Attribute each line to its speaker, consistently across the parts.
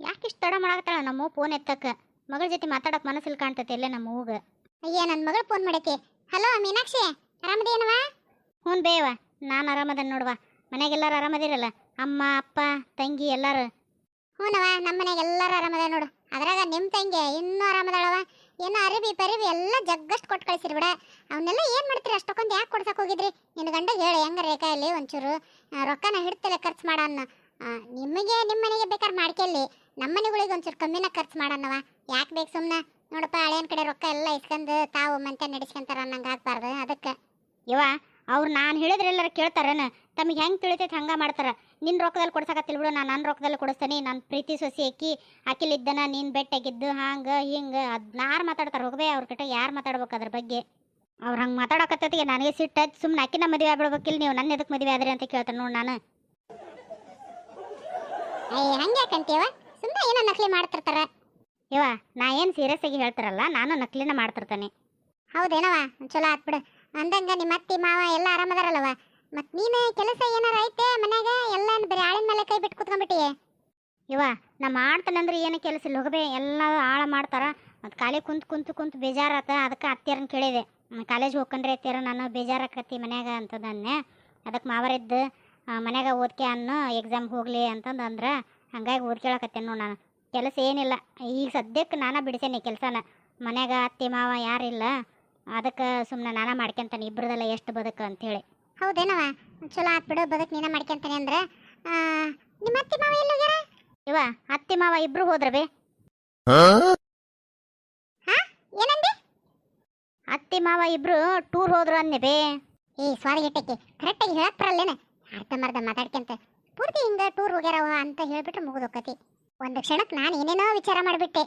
Speaker 1: ಯಾಕೆ ಇಷ್ಟು ತಡ ಮಾಡಾಕತ್ತಾಳ? ನಮ್ಮ ಫೋನ್ ಎತ್ತಕ್ಕ ಮಗಳ ಜೊತೆ ಮಾತಾಡಕ್ ಮನಸ್ಸಿಲ್ ಕಾಣ್ತತೆ ಎಲ್ಲೇ ನಮ್ಮ ಹೂಗ
Speaker 2: ಅಯ್ಯ ನನ್ನ ಮಗಳು ಫೋನ್ ಮಾಡೈತಿ. ಹಲೋ ಮೀನಾಕ್ಷಿ ಆರಾಮದೇನವ
Speaker 1: ಹ್ಞೂ ಬೇವ ನಾನು ಆರಾಮದನ್ ನೋಡ್ವಾ. ಮನೆಗೆಲ್ಲರೂ ಆರಾಮದಿರಲ್ಲ? ಅಮ್ಮ ಅಪ್ಪ ತಂಗಿ ಎಲ್ಲರೂ.
Speaker 2: ಹ್ಞೂನವ ನಮ್ಮ ಮನೆಗೆ ಎಲ್ಲರೂ ಆರಾಮದ ನೋಡು. ಅದ್ರಾಗ ನಿಮ್ಮ ತಂಗಿ ಇನ್ನೂ ಆರಾಮದಾಳವ ಏನೋ ಅರಿವಿ ಪರಿವಿ ಎಲ್ಲ ಜಗ್ಗಷ್ಟು ಕೊಟ್ಟು ಕಳಿಸಿರಿ ಬಿಡ. ಅವನ್ನೆಲ್ಲ ಏನು ಮಾಡ್ತೀರಿ? ಅಷ್ಟೊಕ್ಕೊಂದು ಯಾಕೆ ಕೊಡ್ಸಕ್ಕೆ ಹೋಗಿದ್ರಿ? ನಿನ್ನ ಗಂಡ ಹೇಳಿ ಹೆಂಗ ಇಲ್ಲಿ ಒಂಚೂರು? ರೊಕ್ಕನ ಹಿಡ್ತಲೆ ಖರ್ಚು ಮಾಡನ್ನ ಆ, ನಿಮಗೆ ನಿಮ್ಮ ಮನೆಗೆ ಬೇಕಾದ್ರೆ ಮಾಡ್ಕೆಲ್ಲಿ ನಮ್ಮ ಮನೆಗಳಿಗೆ ಒಂಚೂರು ಕಮ್ಮಿನ ಖರ್ಚು ಮಾಡೋಣವ ಯಾಕೆ ಬೇಕು ಸುಮ್ಮನೆ ನೋಡಪ್ಪ ಹಳೆಯನ್ ಕಡೆ ರೊಕ್ಕ ಎಲ್ಲ ಇಸ್ಕೊಂಡು ತಾವು ಮಂತೆ ನಡೆಸ್ಕೊಂತಾರ ಅನ್ನಂಗೆ ಆಗ್ಬಾರ್ದು ಅದಕ್ಕೆ.
Speaker 1: ಇವ ಅವ್ರು ನಾನು ಹೇಳಿದ್ರೆ ಎಲ್ಲರೂ ಕೇಳ್ತಾರೇನು? ತಮಗೆ ಹೆಂಗೆ ತಿಳಿತೈತೆ ಹಂಗೆ ಮಾಡ್ತಾರ. ನಿನ್ನ ರೊಕ್ಕದಲ್ಲಿ ಕೊಡ್ಸಕತ್ತಿಲ್ಲ ಬಿಡು ನಾನು ನನ್ನ ರೊಕ್ಕದಲ್ಲಿ ಕೊಡಿಸ್ತೀನಿ. ನನ್ನ ಪ್ರೀತಿ ಸೊಸಿ ಅಕ್ಕಿ, ಅಕ್ಕಿಲಿದ್ದನ ನೀನು ಬೆಟ್ಟಾಗಿದ್ದು, ಹಂಗೆ, ಹಿಂಗೆ, ಅದ್ನಾರು ಮಾತಾಡ್ತಾರೆ ಹೋಗಬೇ ಅವ್ರ ಕಡೆ, ಯಾರು ಮಾತಾಡ್ಬೇಕು ಅದ್ರ ಬಗ್ಗೆ? ಅವ್ರು ಹಂಗೆ ಮಾತಾಡಕತ್ತಿಗೆ ನನಗೆ ಸಿಟ್ಟು ಸುಮ್ಮನೆ ಅಕ್ಕಿನ ಮದುವೆ ಆಗ್ಬಿಡ್ಬೇಕಿಲ್ಲ ನೀವು ನನ್ನ ಎದಕ್ಕೆ ಮದುವೆ ಆದ್ರಿ ಅಂತ ಕೇಳ್ತಾರೆ ನೋಡಿ ನಾನು.
Speaker 2: ಅಯ್ಯ ಹಂಗೆ ಯಾಕಂತೀವ ಸುಮ್ಮನೆ ಏನೋ ನಕಲಿ ಮಾಡ್ತಿರ್ತಾರ?
Speaker 1: ಇವ, ನಾ ಏನು ಸೀರಿಯಸ್ ಆಗಿ ಹೇಳ್ತಾರಲ್ಲ, ನಾನು ನಕಲಿನ ಮಾಡ್ತಿರ್ತಾನೆ.
Speaker 2: ಹೌದೇನವ ಚಲೋ ಆತ್ಬಿಡು ಅಂದಂಗ ನಿಮ್ಮ ಅತ್ತಿ, ಮಾವ ಎಲ್ಲ ಆರಾಮದಾರಲ್ಲವ ಮತ್ ನೀನು ಕೆಲಸ ಏನಾರ ಐತೆ ಮನ್ಯಾಗ? ಎಲ್ಲ ಬರೀ ಆಳಿನ ಮೇಲೆ ಕೈ ಬಿಟ್ಟು ಕುತ್ಕೊಂಡ್ಬಿಟ್ಟಿ
Speaker 1: ಇವ, ನಾ ಮಾಡ್ತಾನಂದ್ರೆ ಏನು ಕೆಲಸ ಇಲ್ಲ. ಎಲ್ಲ ಆಳ ಮಾಡ್ತಾರ. ಮತ್ತು ಖಾಲಿ ಕುಂತು ಕುಂತು ಕುಂತು ಬೇಜಾರಾತ. ಅದಕ್ಕೆ ಅತ್ತಿಯರನ್ನ ಕೇಳಿದೆ. ಕಾಲೇಜ್ ಹೋಗ್ಕೊಂಡ್ರೆ ಅತ್ತಿಯರ, ನಾನು ಬೇಜಾರಾಕತ್ತಿ ಮನ್ಯಾಗ ಅಂತದನ್ನೇ ಅದಕ್ಕೆ ಮಾವರಿದ್ದು ಮನ್ಯಾಗ ಓದ್ಕೆ ಅನ್ನೋ ಎಕ್ಸಾಮ್ ಹೋಗ್ಲಿ ಅಂತಂದು ಅಂದ್ರೆ ಹಂಗಾಗಿ ಓದ್ಕೇಳಕತ್ತೇನೆ ನೋಡಿ ನಾನು. ಕೆಲಸ ಏನಿಲ್ಲ. ಈಗ ಸದ್ಯಕ್ಕೆ ನಾನು ಬಿಡಿಸೇನೆ ಕೆಲಸನ. ಮನ್ಯಾಗ ಅತ್ತಿ ಮಾವ ಯಾರಿಲ್ಲ ಅದಕ್ಕೆ ಸುಮ್ಮನೆ ನಾನು ಮಾಡ್ಕೊಂತಾನೆ ಇಬ್ಬರದೆಲ್ಲ ಎಷ್ಟು ಬದುಕು ಅಂತೇಳಿ
Speaker 2: ಹೌದೇನವ ಚಲೋ ಆತ್ಬಿಡೋ ಬದುಕು ನೀನ ಮಾಡ್ಕೊಂತಾನೆ ಅಂದ್ರೆ. ನಿಮ್ಮ ಅತ್ತೆ ಮಾವ ಎಲ್ಲೋಗ್ಯಾರ
Speaker 1: ಇವ ಅತ್ತಿ ಮಾವ ಇಬ್ರು ಹೋದ್ರ ಬೇ.
Speaker 2: ಏನಂದಿ?
Speaker 1: ಅತ್ತಿ ಮಾವ ಇಬ್ರು ಟೂರ್ ಹೋದ್ರು ಅನ್ನೆ ಬೇ.
Speaker 2: ಏ ಸ್ವಾರಿ ಇಟ್ಟಕ್ಕೆ ಕರೆಕ್ಟಾಗಿ ಹೇಳಕ್ ಬರಲ್ಲೇನ? ಅರ್ಧಂಬರ್ಧ ಮಾತಾಡ್ಕೊಂತ ಪೂರ್ತಿ ಹಿಂಗ ಟೂರ್ ಹೋಗ್ಯಾರವ ಅಂತ ಹೇಳ್ಬಿಟ್ರೆ ಮುಗಿದೋಕತಿ ಒಂದು ಕ್ಷಣಕ್ಕೆ ನಾನು ಏನೇನೋ ವಿಚಾರ ಮಾಡಿಬಿಟ್ಟೆ.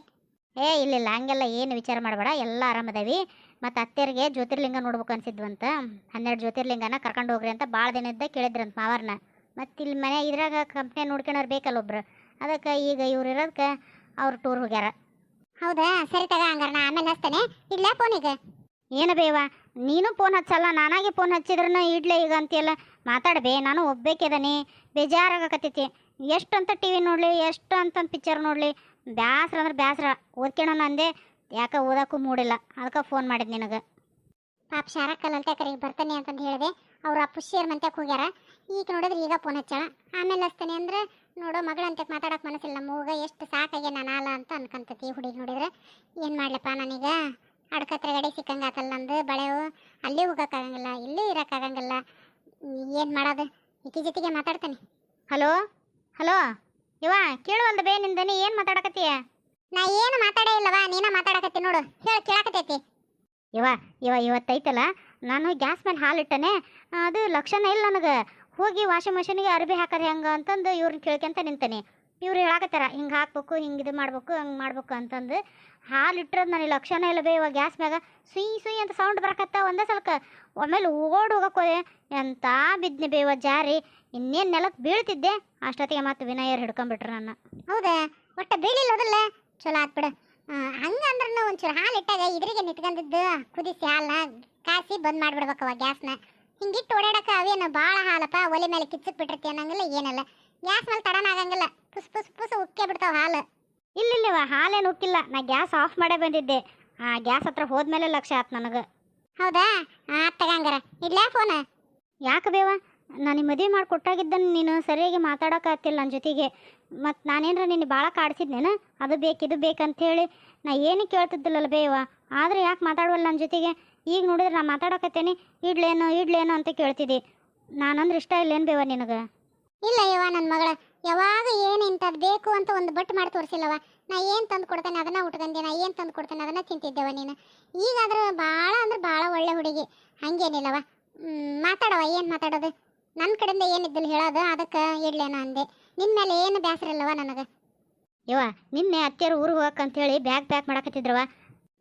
Speaker 1: ಏ ಇಲ್ಲಿಲ್ಲ ಹಂಗೆಲ್ಲ ಏನು ವಿಚಾರ ಮಾಡಬೇಡ ಎಲ್ಲ ಆರಾಮದೇವಿ. ಮತ್ತು ಅತ್ತೆರಿಗೆ ಜ್ಯೋತಿರ್ಲಿಂಗ ನೋಡ್ಬೇಕು ಅನ್ಸಿದ್ವಂತ. ಹನ್ನೆರಡು ಜ್ಯೋತಿರ್ಲಿಂಗನ ಕರ್ಕೊಂಡು ಹೋಗ್ರಿ ಅಂತ ಭಾಳ ದಿನದ ಕೇಳಿದ್ರಂತ ಮಾವರ್ನ. ಮತ್ತು ಇಲ್ಲಿ ಮನೆ ಇದ್ರಾಗ ಕಂಪ್ನಿ ನೋಡ್ಕೊಳೋರು ಬೇಕಲ್ಲ ಒಬ್ರು. ಅದಕ್ಕೆ ಈಗ ಇವ್ರು ಇರೋದಕ್ಕೆ ಅವ್ರು ಟೂರ್ ಹೋಗ್ಯಾರ.
Speaker 2: ಹೌದಾ? ಸರಿ ತಗ ಹಂಗಾರ ನಾ ಆಮೇಲೆ ಹಚ್ತೇನೆ. ಇಡ್ಲಾ ಫೋನಿಗೆ
Speaker 1: ಏನು ಬೇವ ನೀನು ಫೋನ್ ಹಚ್ಚಲ್ಲ ನಾನಾಗೆ ಫೋನ್ ಹಚ್ಚಿದ್ರೂ ಇಡ್ಲೇ ಈಗ ಅಂತೀಯಲ್ಲ. ಮಾತಾಡ್ಬೇ, ನಾನು ಒಬ್ಬೇಕಿದ್ದಾನೆ ಬೇಜಾರಾಗಕತ್ತೈತಿ. ಎಷ್ಟು ಅಂತ ಟಿ ವಿ ನೋಡಲಿ ಎಷ್ಟು ಅಂತ ಪಿಕ್ಚರ್ ನೋಡಲಿ. ಬ್ಯಾಸ್ರ ಅಂದ್ರೆ ಬ್ಯಾಸ್ರ. ಓದ್ಕೊಳ್ಳೋಣ ಅಂದೆ. ಯಾಕೆ ಓದೋಕ್ಕೂ ಮೂಡಿಲ್ಲ. ಅದಕ್ಕೆ ಫೋನ್ ಮಾಡಿದ್ ನಿನಗೆ.
Speaker 2: ಪಾಪ ಶಾರಕ್ಕಲ್ ಅಂತ ಕರೆಗೆ ಬರ್ತಾನೆ ಅಂತಂದು ಹೇಳಿದೆ. ಅವ್ರ ಪುಷ್ಯರ್ ಮಂತ್ಯಕ್ಕೆ ಹೋಗ್ಯಾರ. ಈಗ ನೋಡಿದ್ರೆ ಈಗ ಫೋನ್ ಹಚ್ಚಾಳ. ಆಮೇಲೆ ಹಚ್ತಾನೆ ಅಂದ್ರೆ, ನೋಡೋ ಮಗಳಂತೆ ಮಾತಾಡೋಕೆ ಮನಸ್ಸಿಲ್ಲ. ಮೂಗ ಎಷ್ಟು ಸಾಕಾಗೆ ಅಲ್ಲ ಅಂತ ಅನ್ಕಂತತಿ ಹುಡುಗಿ ನೋಡಿದ್ರೆ. ಏನು ಮಾಡ್ಲಪ್ಪ ನಾನೀಗ? ಅಡ್ಕತ್ರ ಗಡಿ ಸಿಕ್ಕಂಗೆ ಆತಲ್ಲ ನಂದು. ಬಳೆವು ಅಲ್ಲಿ ಹೋಗೋಕ್ಕಾಗಂಗಿಲ್ಲ, ಇಲ್ಲೂ ಇರೋಕ್ಕಾಗಂಗಿಲ್ಲ. ಏನು ಮಾಡೋದು? ಈಕಿ ಜೊತೆಗೆ ಮಾತಾಡ್ತಾನೆ.
Speaker 1: ಹಲೋ? ಹಲೋ? ಇವ ಕೇಳುವಲ್ದ ಬೇ ನಿಂದನಿ ಏನು ಮಾತಾಡಕತ್ತೀಯ?
Speaker 2: ನಾ ಏನು ಮಾತಾಡೇ ಇಲ್ಲವಾ ನೀನ ಮಾತಾಡಕತ್ತಿ ನೋಡು ಹೇಳಿ ಕೇಳಕತ್ತೈತಿ.
Speaker 1: ಇವ ಇವ ಇವತ್ತೈತಲ್ಲ ನಾನು ಗ್ಯಾಸ್ ಮೇಲೆ ಹಾಲು ಇಟ್ಟನೆ ಅದು ಲಕ್ಷಣ ಇಲ್ಲ ನನಗೆ. ಹೋಗಿ ವಾಷಿಂಗ್ ಮಷೀನಿಗೆ ಅರ್ಬಿ ಹಾಕೋದು ಹೆಂಗೆ ಅಂತಂದು ಇವ್ರನ್ನ ಕೇಳ್ಕೊಂತ ನಿಂತಾನೆ. ಇವ್ರು ಹೇಳಾಕತ್ತಾರ, ಹಿಂಗೆ ಹಾಕ್ಬೇಕು, ಹಿಂಗೆ ಇದು ಮಾಡ್ಬೇಕು, ಹಂಗೆ ಮಾಡ್ಬೇಕು ಅಂತಂದು. ಹಾಲು ಇಟ್ಟಿರೋದು ನನಗೆ ಲಕ್ಷಣ ಇಲ್ಲ ಬೇ ಇವಾಗ ಗ್ಯಾಸ್ ಮ್ಯಾಗ ಸುಯ್ ಸುಯ್ ಅಂತ ಸೌಂಡ್ ಬರಕತ್ತ ಒಂದೇ ಸಲಕ ಒಮ್ಮೆಲೆ ಓಡ್ ಹೋಗಕ್ಕೆ ಎಂತ ಬಿದ್ನಿ ಬೇವ ಜಾರಿ, ಇನ್ನೇನು ನೆಲಕ್ಕೆ ಬೀಳ್ತಿದ್ದೆ, ಅಷ್ಟೊತ್ತಿಗೆ ಮತ್ತೆ ವಿನಯರ್ ಹಿಡ್ಕೊಂಡ್ಬಿಟ್ರು ನನ್ನ.
Speaker 2: ಹೌದಾ? ಒಟ್ಟ ಬೀಳಿಲ್ಲೋದಲ್ಲ ಚಲೋ ಆತ್ಬಿಡು ಬಿಡು. ಹಂಗಂದ್ರೆ ಒಂಚೂರು ಹಾಲು ಇಟ್ಟಾಗ ಇದ್ರಿಗೆ ನಿಂತ್ಕೊಂಡಿದ್ದು ಕುದಿಸಿ ಹಾಲನ್ನ ಕಾಸಿ ಬಂದ್ ಮಾಡಿಬಿಡ್ಬೇಕವ ಗ್ಯಾಸ್ನ. ಹಿಂಗಿಟ್ಟು ಓಡಾಡಕ್ಕೆ ಅವೇನು ಭಾಳ ಹಾಲಪ್ಪ, ಒಲೆ ಮೇಲೆ ಕಿಚ್ಚಕ್ ಬಿಟ್ಟಿರ್ತಿ ಅನ್ನಂಗಿಲ್ಲ, ಏನಲ್ಲ. ಗ್ಯಾಸ್ ಮೇಲೆ ತಡನ ಆಗಂಗಿಲ್ಲ ಪುಸ್ ಪುಸ್ ಪುಸ್ ಉಕ್ಕೇ ಬಿಡ್ತಾವ ಹಾಲು
Speaker 1: ಇಲ್ಲಿಲ್ಲವ ಹಾಲೇನು ಉಕ್ಕಿಲ್ಲ ನಾ ಗ್ಯಾಸ್ ಆಫ್ ಮಾಡೇ ಬಂದಿದ್ದೆ. ಆ ಗ್ಯಾಸ್ ಹತ್ರ ಹೋದ್ಮೇಲೆ ಲಕ್ಷ ಆತು ನನಗೆ.
Speaker 2: ಹೌದಾ? ಆತ್ ತಗಂಗಾರ. ಇಡ್ಲಾ ಫೋನ್?
Speaker 1: ಯಾಕೆ ಬೇವ? ನಾನು ಮದುವೆ ಮಾಡಿ ಕೊಟ್ಟಾಗಿದ್ದನ್ನು ನೀನು ಸರಿಯಾಗಿ ಮಾತಾಡೋಕ್ಕಾಗ್ತಿಲ್ಲ ನನ್ನ ಜೊತೆಗೆ. ಮತ್ತು ನಾನೇನ್ರ ನಿನ್ನ ಭಾಳ ಕಾಡಿಸಿದ್ನೇನು? ಅದು ಬೇಕು ಇದು ಬೇಕಂತೇಳಿ ನಾ ಏನು ಕೇಳ್ತಿದ್ದಿಲ್ಲಲ್ಲ ಬೇವ? ಆದರೆ ಯಾಕೆ ಮಾತಾಡುವಲ್ಲ ನನ್ನ ಜೊತೆಗೆ? ಈಗ ನೋಡಿದ್ರೆ ನಾನು ಮಾತಾಡೋಕತ್ತೇನೆ. ಇಡ್ಲೇನು ಇಡ್ಲೇನು ಅಂತ ಕೇಳ್ತಿದ್ದೆ. ನಾನಂದ್ರೆ ಇಷ್ಟ ಇಲ್ಲೇನು ಬೇವ ನಿನಗೆ?
Speaker 2: ಇಲ್ಲ ಯವ್ವ ನನ್ನ ಮಗಳ. ಯಾವಾಗ ಏನು ಇಂಥದ್ದು ಬೇಕು ಅಂತ ಒಂದು ಬಟ್ ಮಾಡಿ ತೋರಿಸಿಲ್ಲವ ನಾ ಏನು ತಂದು ಕೊಡ್ತೇನೆ ಅದನ್ನ ಉಟ್ಕೊಂಡೆ ನಾ ಏನು ತಂದು ಕೊಡ್ತೇನೆ ಅದನ್ನ ತಿಂತಿದ್ದೆವ ನೀನು. ಈಗಾದ್ರೆ ಭಾಳ ಅಂದ್ರೆ ಭಾಳ ಒಳ್ಳೆ ಹುಡುಗಿ. ಹಂಗೇನಿಲ್ಲವ ಮಾತಾಡವ ಏನು ಮಾತಾಡೋದು? ನನ್ನ ಕಡೆಯಿಂದ ಏನಿದ್ದಿಲ್ಲ ಹೇಳೋದು ಅದಕ್ಕೆ ಇಡ್ಲೇನೋ ಅಂದೆ. ನಿನ್ನ ಮೇಲೆ ಏನು ಬೇಸರ ಇಲ್ಲವ ನನಗೆ?
Speaker 1: ಇವ ನಿನ್ನೆ ಅತ್ತೆಯರು ಊರಿಗೆ ಹೋಗಕ್ಕಂತೇಳಿ ಬ್ಯಾಗ್ ಪ್ಯಾಕ್ ಮಾಡಕತ್ತಿದ್ರವ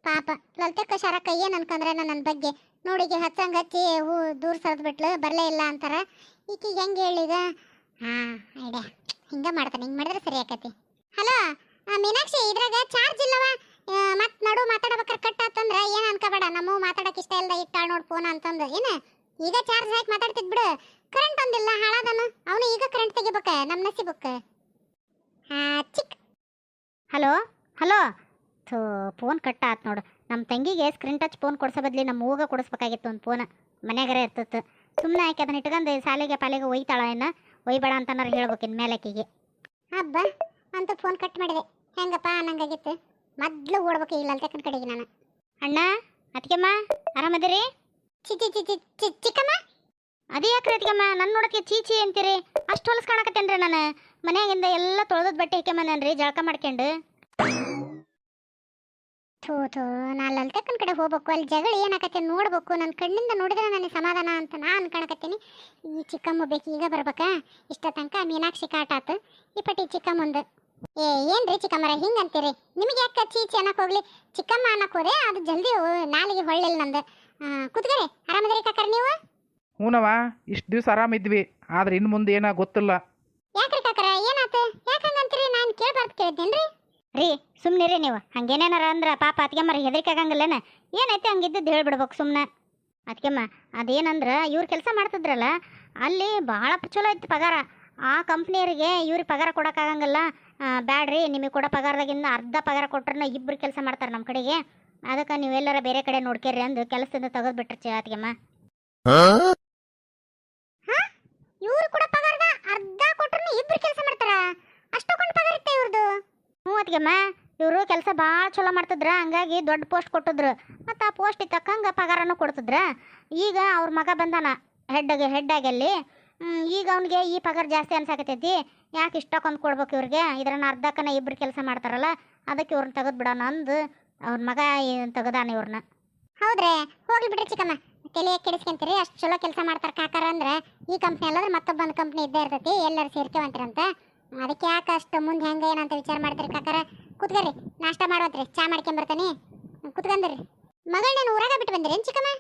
Speaker 2: ಪಾಪ ಲಲಿತಕ್ಕ ಶರಕ್ಕ ಏನು ಅನ್ಕಂದ್ರೆ ನನ್ನ ಬಗ್ಗೆ? ನೋಡಿಗೆ ಹಚ್ಚಂಗೆ ಹಚ್ಚಿ ಹೂ ದೂರ ಸರಿದು ಬಿಟ್ಲು ಬರಲೇ ಇಲ್ಲ ಅಂತಾರೆ. ಈಕಿಗೆ ಹೆಂಗೆ ಹೇಳಿದ? ಹಾಂ ಐಡಿಯಾ. ಹಿಂಗೆ ಮಾಡ್ತಾನೆ, ಹಿಂಗೆ ಮಾಡಿದ್ರೆ ಸರಿ ಆಕತಿ. ಹಲೋ ಮೀನಾಕ್ಷಿ, ಇದ್ರಾಗ ಚಾರ್ಜ್ ಇಲ್ಲವ? ಮತ್ತೆ ನಡು ಮಾತಾಡ್ಬೇಕಾರೆ ಕಟ್ ಆತಂದ್ರೆ ಏನು ಅನ್ಕೋಬೇಡ, ನಮ್ಮ ಮಾತಾಡಕ್ಕೆ ಇಷ್ಟ ಇಲ್ಲದ ಇಟ್ಟಾಳ ನೋಡು ಫೋನ್ ಅಂತಂದು. ಏನು, ಈಗ ಚಾರ್ಜ್ ಹಾಕಿ ಮಾತಾಡ್ತಿದ್ ಬಿಡು. ಕರೆಂಟ್ ಒಂದಿಲ್ಲ, ಹಾಳಾದನು. ಅವನು ಈಗ ಕರೆಂಟ್ ತೆಗಿಬೇಕ ನಮ್ಮ ನಸಿಬಕ್ಕ ಚಿಕ್.
Speaker 1: Hello hello. ಥೋ ಫೋನ್ ಕಟ್ ಆತ್ ನೋಡು. ನಮ್ಮ ತಂಗಿಗೆ ಸ್ಕ್ರೀನ್ ಟಚ್ ಫೋನ್ ಕೊಡ್ಸೋ ಬದ್ಲಿ ನಮ್ಮ ಹೂಗ ಕೊಡಿಸ್ಬೇಕಾಗಿತ್ತು ಒಂದು ಫೋನ್ ಮನೆಗರೇ ಇರ್ತಿತ್ತು ಸುಮ್ಮನೆ ಆಕೆ ಅದನ್ನ ಇಟ್ಕೊಂಡು ಶಾಲೆಗೆ ಪಾಲೆಗೆ ಒಯ್ತಾಳ ಏನ ಒಯ್ಬೇಡ ಅಂತನಾರು ಹೇಳ್ಬೇಕು ಇನ್ಮೇಲೆ ಆಕಿಗೆ.
Speaker 2: ಹಬ್ಬ ಅಂತ ಫೋನ್ ಕಟ್ ಮಾಡಿದೆ. ಹೆಂಗಪ್ಪ ಅನ್ನಂಗಾಗಿತ್ತು. ಮೊದ್ಲು ಓಡ್ಬೇಕು ಇಲ್ಲ ಅಂತ ಕಡೆಗೆ ನಾನು.
Speaker 1: ಅಣ್ಣ ಅದಕ್ಕೆಮ್ಮ ಆರಾಮದಿರಿ?
Speaker 2: ಚಿ ಚಿಚಿ ಚಿ ಚಿ ಚಿ ಚಿಕ್ಕಮ್ಮ.
Speaker 1: ಅದೇ ಯಾಕ್ರಿ ಅದಕ್ಕೆಮ್ಮ ನನ್ನ ನೋಡಕ್ಕೆ ಚೀಚಿ ಅಂತೀರಿ. ಅಷ್ಟು ಹೊಲಸ್ ಕಾಣಕತ್ತೇನ್ರಿ ನಾನು. ಮನ್ಯಾಗಿಂದ ಎಲ್ಲ ತೊಳೆದ ಬಟ್ಟೆ ಹಾಕ್ಯಂಬಂದೇನ್ರಿ ಜಳಕ ಮಾಡ್ಕೊಂಡು.
Speaker 2: ಥೂ ಥೂ ನಾ ಲಲಿತಕ್ಕನ ಕಡೆ ಹೋಗ್ಬೇಕು ಅಲ್ಲಿ ಜಗಳ ಏನಾಕತ್ತೆ ನೋಡ್ಬೇಕು ನನ್ನ ಕಣ್ಣಿಂದ ನೋಡಿದ್ರೆ ನನಗೆ ಸಮಾಧಾನ ಅಂತ ನಾ ಅನ್ಕೊಳಕತ್ತೀನಿ ಈ ಚಿಕ್ಕಮ್ಮ ಬೇಕು ಈಗ ಬರ್ಬೇಕಾ? ಇಷ್ಟ ತನಕ ಮೀನಾಕ್ಷಿ ಕಾಟ ಆತು. ಈ ಪಟ್ಟಿ ಚಿಕ್ಕಮ್ಮಂದು. ಏ ಏನ್ರಿ ಚಿಕ್ಕಮ್ಮರ ಹಿಂಗೆ ಅಂತೀರಿ? ನಿಮಗೆ ಯಾಕೆ ಚೀಚಿ ಅನ್ನೋಕೆ ಹೋಗ್ಲಿ? ಚಿಕ್ಕಮ್ಮ ಅನ್ನಕ್ಕೆ ಹೋದೆ ಅದು ಜಲ್ದಿ ನಾಲಿಗೆ ಹೊಳ್ಳಿಲ್ಲ ನಂದು. ಕುತ್ಕರಿ ಆರಾಮದ್ರಿ ಕಾಕರ್ ನೀವು?
Speaker 3: ಹೂನವ ಇಷ್ಟು ದಿವಸ ಆರಾಮಿದ್ವಿ ಆದ್ರೆ ಇನ್ನು ಮುಂದೆ ಏನೋ ಗೊತ್ತಿಲ್ಲ.
Speaker 2: ಯಾಕ್ರಿ ಕಾಕರ ಏನಾತು? ಯಾಕೆ ಹಂಗಂತೀರಿ? ನಾನು ಕೇಳ್ಬಾರ್ದು ಕೇಳಿದ್ದೇನ್ರಿ
Speaker 1: ರೀ ಸುಮ್ಮನೆ ರೀ ನೀವು. ಹಂಗೇನೇನಾರ ಅಂದ್ರೆ ಪಾಪ ಅತ್ತಿಗೆಮ್ಮರ ಹೆದರಿಕೆ ಏನೈತಿ ಏನೈತೆ ಹಂಗಿದ್ದದ್ದು ಹೇಳ್ಬಿಡ್ಬೇಕು ಸುಮ್ಮನೆ ಅದಕ್ಕೆಮ್ಮ ಅದೇನಂದ್ರೆ ಇವ್ರು ಕೆಲಸ ಮಾಡ್ತಿದ್ರಲ್ಲ ಅಲ್ಲಿ ಭಾಳ ಚಲೋ ಐತಿ ಪಗಾರ. ಆ ಕಂಪ್ನಿಯರಿಗೆ ಇವ್ರಿಗೆ ಪಗಾರ ಕೊಡೋಕ್ಕಾಗಂಗಿಲ್ಲ ಬ್ಯಾಡ್ರಿ ನಿಮಗೆ ಕೊಡೋ ಪಗಾರದಾಗಿಂದ ಅರ್ಧ ಪಗಾರ ಕೊಟ್ರೆ ಇಬ್ಬರು ಕೆಲಸ ಮಾಡ್ತಾರೆ ನಮ್ಮ ಕಡೆಗೆ. ಅದಕ್ಕೆ ನೀವೆಲ್ಲರ ಬೇರೆ ಕಡೆ ನೋಡ್ಕೇರಿ ಅಂದು ಕೆಲಸದಿಂದ ಬಿಟ್ರಿ ಚಿ ಹಾ?
Speaker 2: ಇವ್ರು ಕೂಡ ಪಗಾರದ ಅರ್ಧ ಕೊಟ್ರು ಇಬ್ರು ಕೆಲಸ ಮಾಡ್ತಾರ ಅಷ್ಟೊಂದು ಪಗಾರ ಇತ್ತೆ ಇವ್ರದ್ದು
Speaker 1: ಹ್ಞೂ ಅದಕ್ಕೆಮ್ಮ ಇವರು ಕೆಲಸ ಭಾಳ ಚಲೋ ಮಾಡ್ತಿದ್ರ, ಹಂಗಾಗಿ ದೊಡ್ಡ ಪೋಸ್ಟ್ ಕೊಟ್ಟಿದ್ರು. ಮತ್ತು ಆ ಪೋಸ್ಟ್ ತಕ್ಕಂಗೆ ಪಗಾರನೂ ಕೊಡ್ತಿದ್ರ. ಈಗ ಅವ್ರ ಮಗ ಬಂದಾನ ಹೆಡ್ಗೆ ಹೆಡ್ಡಾಗಲ್ಲಿ ಈಗ ಅವನಿಗೆ ಈ ಪಗಾರ ಜಾಸ್ತಿ ಅನ್ಸಾಕತೈತಿ ಯಾಕೆ ಇಷ್ಟಕ್ಕೊಂದು ಕೊಡ್ಬೇಕು ಇವ್ರಿಗೆ? ಇದ್ರನ್ನ ಅರ್ಧಕ್ಕನ ಇಬ್ಬರು ಕೆಲಸ ಮಾಡ್ತಾರಲ್ಲ, ಅದಕ್ಕೆ ಇವ್ರನ್ನ ತೆಗೆದು ಬಿಡೋಣ ಅಂದು ಅವ್ರ ಮಗ ತೆಗದಾನ ಇವ್ರನ್ನ
Speaker 2: ಹೌದ್ರಿ? ಹೋಗ್ಲಿ ಬಿಡ್ರಿ ಚಿಕ್ಕಮ್ಮ. ತಲೆ ಕೆಡಿಸ್ಕೊಂತೀರಿ? ಅಷ್ಟು ಚಲೋ ಕೆಲಸ ಮಾಡ್ತಾರೆ ಕಾಕಾರ ಅಂದ್ರೆ ಈ ಕಂಪ್ನಿ ಅಲ್ಲದ್ರೆ ಮತ್ತೊಬ್ಬೊಂದು ಕಂಪ್ನಿ ಇದ್ದೇ ಇರ್ತೈತಿ, ಎಲ್ಲರೂ ಸೇರ್ಕೊಂತೀರಂತ ಅದಕ್ಕೆ ಯಾಕೆ ಅಷ್ಟು ಮುಂದೆ ಹೆಂಗೆ ಏನಂತ ವಿಚಾರ ಮಾಡ್ತೀರಿ ಕಾಕಾರ? ಕುತ್ಕರಿ ನಾಷ್ಟ ಮಾಡುವಂತ್ರಿ ಚಾ ಮಾಡ್ಕೊಂಬರ್ತಾನೆ. ಕುತ್ಕೊಂಡ್ರಿ ನೀನು ಊರಾಗ ಬಿಟ್ಟು ಬಂದಿರಿ ಚಿಕ್ಕಮ್ಮ?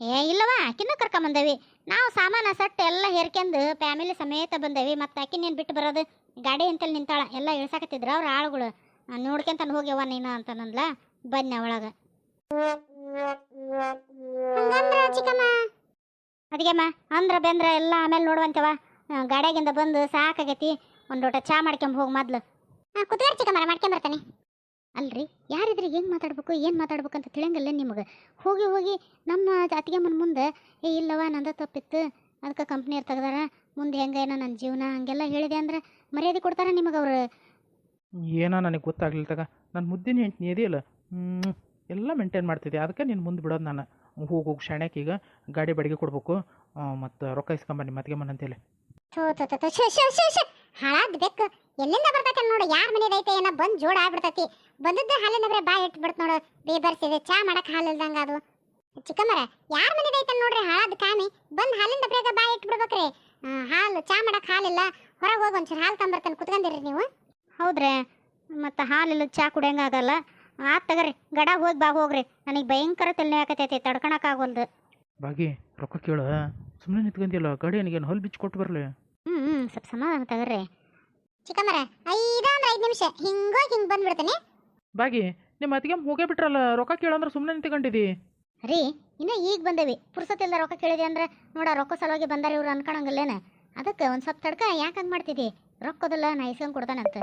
Speaker 1: ಏ ಇಲ್ಲವಾ ಆಕಿನೂ ಕರ್ಕೊಂಬಂದೇವಿ ನಾವು ಸಾಮಾನು ಸಟ್ ಎಲ್ಲ ಹೇರ್ಕೊಂಡು ಫ್ಯಾಮಿಲಿ ಸಮೇತ ಬಂದೇವಿ. ಮತ್ತು ಆಕಿನೇನು ಬಿಟ್ಟು ಬರೋದು? ಗಾಡಿ ಅಂತಲ್ಲಿ ನಿಂತಾಳ. ಎಲ್ಲ ಇಳ್ಸಾಕತ್ತಿದ್ರು ಅವ್ರ ಆಳುಗಳು. ನೋಡ್ಕೊಂತಾನೆ ಹೋಗ್ಯವ ನೀನು ಅಂತ ನಂದ್ಲ. ಬನ್ನಿ ಒಳಗೆ
Speaker 2: ಚಿಕ್ಕಮ್ಮ?
Speaker 1: ಅದಕ್ಕೆಮ್ಮ ಅಂದ್ರ ಬೆಂದ್ರ ಎಲ್ಲ ಆಮೇಲೆ ನೋಡುವಂತವ ಗಾಡ್ಯಾಗಿಂದ ಬಂದು ಸಾಕಾಗೈತಿ. ಒಂದು ಲೋಟ ಚಾ ಮಾಡ್ಕೊಂಬ ಹೋಗಿ ಮೊದ್ಲು.
Speaker 2: ಕುತ್ಕರಿ ಚಿಕ್ಕಮ್ಮ ಮಾಡ್ಕೊಂಬರ್ತಾನೆ
Speaker 1: ಅಲ್ರಿ, ಯಾರಿದ್ರೆ ಏನು ಮಾತಾಡ್ಬೇಕು ಏನು ಮಾತಾಡ್ಬೇಕು ಅಂತ ತಿಳಿಯಂಗಿಲ್ಲ ನಿಮಗೆ. ಹೋಗಿ ಹೋಗಿ ನಮ್ಮ ಅತ್ತಿಗೆಮ್ಮನ ಮುಂದೆ, ಏ ಇಲ್ಲವ ನಂದ ತಪ್ಪಿತ್ತು. ಅದಕ್ಕೆ ಕಂಪ್ನಿಯವ್ರು ತೆಗ್ದಾರ. ಮುಂದೆ ಹೆಂಗೇನೋ ನನ್ನ ಜೀವನ, ಹಂಗೆಲ್ಲ ಹೇಳಿದೆ ಅಂದ್ರೆ ಮರ್ಯಾದೆ ಕೊಡ್ತಾರ ನಿಮಗೆ ಅವರು.
Speaker 3: ಏನೋ ನನಗೆ ಗೊತ್ತಾಗ್ಲಿಲ್ಲ ತಗ. ನನ್ನ ಮುದ್ದಿನ ಹೆಂಡ್ತಿ ಇದೆಯಲ್ಲ ಎಲ್ಲ ಮೇಂಟೈನ್ ಮಾಡ್ತಿದ್ದೆ. ಅದಕ್ಕೆ ನೀನು ಮುಂದೆ ಬಿಡೋದು ನಾನು. ಹೋಗಿ ಹೋಗಿ ಈಗ ಗಾಡಿ ಬಾಡಿಗೆ ಕೊಡ್ಬೇಕು. ಮತ್ತು ರೊಕ್ಕ ಇಸ್ಕೊಂಬನ್ನಿ
Speaker 2: ಮತ್ತೆ ಮನಂತೇಳಿ ಹಾಳಾದ್ ಬೆಕ್ಕು. ಎಲ್ಲಿಂದ ಬರ್ತೈತೆ ನೋಡು? ಯಾರ ಮನೆದೈತೆ ಏನೋ ಬಂದು ಜೋಡ ಆಗ್ಬಿಡ್ತೈತಿ. ಬಂದದ್ದ ಹಾಲಿನ ಬರೀ ಬಾಯ್ ಇಟ್ಬಿಡ್ತು ನೋಡು. ಬೇಬರ್ಸಿದೆ ಚಾ ಮಾಡಕ್ ಹಾಲು ಇಲ್ದಂಗ ಅದು. ಚಿಕ್ಕಮ್ಮರ ಯಾರ ಮನೆದೈತೆ ನೋಡ್ರಿ? ಹಾಳಾದ ಕಾಮಿ. ಬಂದ್ ಹಾಲಿಂದ ಬ್ರೇಗ ಬಾಯ್ ಇಟ್ಬಿಡ್ಬೇಕ್ರಿ. ಹಾಲು ಚಾ ಮಾಡಕ್ ಹಾಲಿಲ್ಲ. ಹೊರಗೆ ಹೋಗಿ ಒಂಚೂರು ಹಾಲು ತಂಬರ್ತಾನೆ ಕುತ್ಕೊಂಡಿರಿ ನೀವು.
Speaker 1: ಹೌದ್ರೆ. ಮತ್ತು ಹಾಲಿಲ್ಲ ಚಾ ಕುಡಿಯಂಗಾಗಲ್ಲ ಆ ತಗರಿ ಗಡ ಹೋಗಿ ಬಾ ಹೋಗ್ರಿ. ನನಗೆ ಭಯಂಕರ ತಲೆ ಆಕತೈತಿ ತಡ್ಕೊಳಕ್ಕಾಗಲ್ದು
Speaker 3: ಬಾಗಿ ರೊಕ್ಕ ಕೇಳು. ಸುಮ್ಮನೆ ನಿಂತ್ಕೊಂತಿಯಲ್ಲ ಗಾಡಿ ನನಗೇನು ಹೊಲ್ ಬಿಚ್ಚಿ ಕೊಟ್ಟು ಬರಲಿ.
Speaker 1: ಹ್ಞೂ ಹ್ಞೂ ಸ್ವಲ್ಪ ಸಮಾಧಾನ ತಗರ್ರಿ.
Speaker 2: ಚಿಕ್ಕಮ್ಮರ ಐದ ಅಂದ್ರೆ ಐದು ನಿಮಿಷ. ಹಿಂಗೋಗಿ ಹಿಂಗ್ ಬಂದ್ಬಿಡ್ತಾನೆ.
Speaker 3: ಬಾಗಿ ನಿಮ್ಮ ಅತ್ತಿಗೆ ಹೋಗೇ ಬಿಟ್ರಲ್ಲ ರೊಕ್ಕ ಕೇಳಂದ್ರೆ ಸುಮ್ಮನೆ ನಿಂತ್ಕೊಂಡಿದ್ದಿ
Speaker 1: ರೀ ಇನ್ನೂ ಈಗ ಬಂದೇವಿ. ಪುರ್ಸತ್ತೆಲ್ಲ ರೊಕ್ಕ ಕೇಳಿದೆ ಅಂದ್ರೆ ನೋಡ ರೊಕ್ಕ ಸಲುವಾಗಿ ಬಂದಾರ ಇವ್ರು ಅನ್ಕೊಳಂಗಿಲ್ಲೇನ ಅದಕ್ಕೆ ಒಂದು ಸ್ವಲ್ಪ ತಡ್ಕ ಯಾಕೆ ಹಂಗೆ ಮಾಡ್ತಿದ್ದಿ ರೊಕ್ಕದಲ್ಲ ನಾ ಇಸ್ಕೊಂಡ್ ಕೊಡ್ತಾನಂತ.